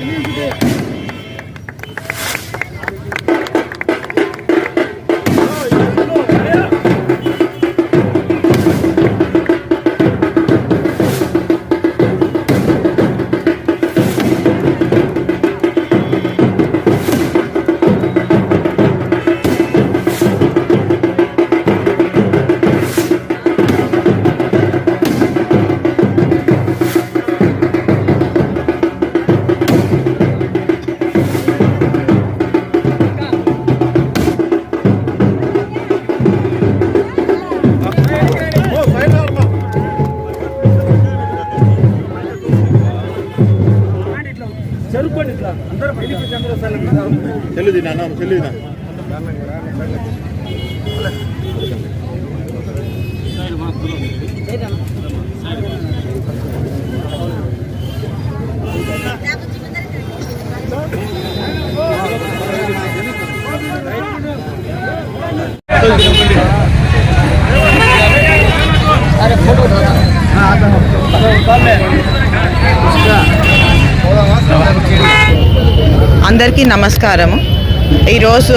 ニューで。చెల్లి నాన్న చెల్లి నా అందరికీ నమస్కారము. ఈరోజు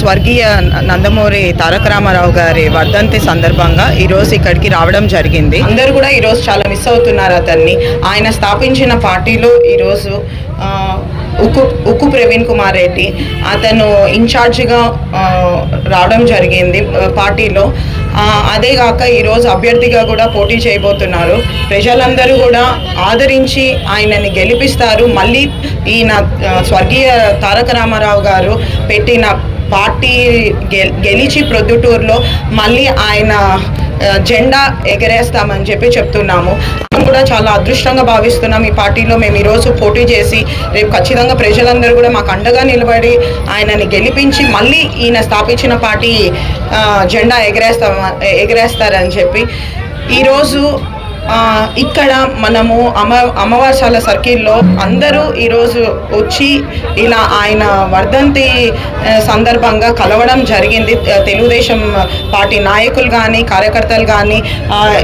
స్వర్గీయ నందమూరి తారక రామారావు గారి వర్ధంతి సందర్భంగా ఈరోజు ఇక్కడికి రావడం జరిగింది. అందరూ కూడా ఈరోజు చాలా మిస్ అవుతున్నారు అతన్ని. ఆయన స్థాపించిన పార్టీలో ఈరోజు ఉక్కు ఉక్కు ప్రవీణ్ కుమార్ రెడ్డి. అతను ఇన్ఛార్జిగా రావడం జరిగింది పార్టీలో. అదేగాక అదే కాక ఈరోజు అభ్యర్థిగా కూడా పోటీ చేయబోతున్నారు. ప్రజలందరూ కూడా ఆదరించి ఆయనని గెలిపిస్తారు. మళ్ళీ ఈయన స్వర్గీయ తారక రామారావు గారు పెట్టిన పార్టీ గెలిచి ప్రొద్దుటూరులో మళ్ళీ ఆయన జెండా ఎగరేస్తామని చెప్పి చెప్తున్నాము. మేము కూడా చాలా అదృష్టంగా భావిస్తున్నాం. ఈ పార్టీలో మేము ఈరోజు పోటీ చేసి రేపు ఖచ్చితంగా ప్రజలందరూ కూడా మాకు అండగా నిలబడి ఆయనని గెలిపించి మళ్ళీ ఈయన స్థాపించిన పార్టీ జెండా ఎగరేస్తాం ఎగరేస్తారని చెప్పి ఈరోజు ఇక్కడ మనము అమ అమావాసాల సర్కిల్లో అందరూ ఈరోజు వచ్చి ఇలా ఆయన వర్ధంతి సందర్భంగా కలవడం జరిగింది. తెలుగుదేశం పార్టీ నాయకులు కానీ కార్యకర్తలు కానీ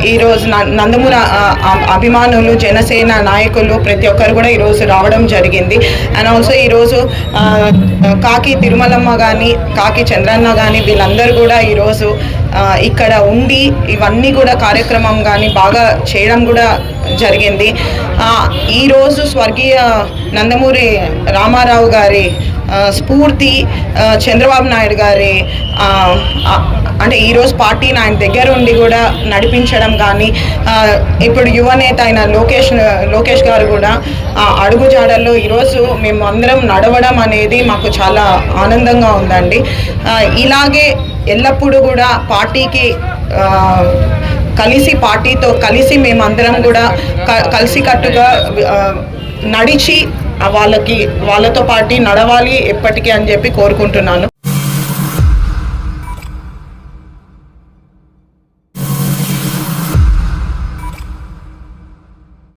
ఈరోజు న- నందమూరి అభిమానులు జనసేన నాయకులు ప్రతి ఒక్కరు కూడా ఈరోజు రావడం జరిగింది. అండ్ ఆల్సో ఈరోజు కాకి తిరుమలమ్మ కానీ కాకి చంద్రన్న కానీ వీళ్ళందరూ కూడా ఈరోజు ఇక్కడ ఉండి ఇవన్నీ కూడా కార్యక్రమం కానీ బాగా చేయడం కూడా జరిగింది. ఈరోజు స్వర్గీయ నందమూరి రామారావు గారి స్ఫూర్తి చంద్రబాబు నాయుడు గారి అంటే ఈరోజు పార్టీని ఆయన దగ్గర ఉండి కూడా నడిపించడం కానీ ఇప్పుడు యువనేత అయిన లోకేష్ లోకేష్ గారు కూడా అడుగుజాడల్లో ఈరోజు మేము అందరం నడవడం అనేది మాకు చాలా ఆనందంగా ఉందండి. ఇలాగే ఎల్లప్పుడూ కూడా పార్టీకి కలిసి పార్టీతో కలిసి మేమందరం కూడా క- కలిసికట్టుగా నడిచి వాళ్ళకి వాళ్ళతో పాటు నడవాలి ఎప్పటికీ అని చెప్పి కోరుకుంటున్నాను.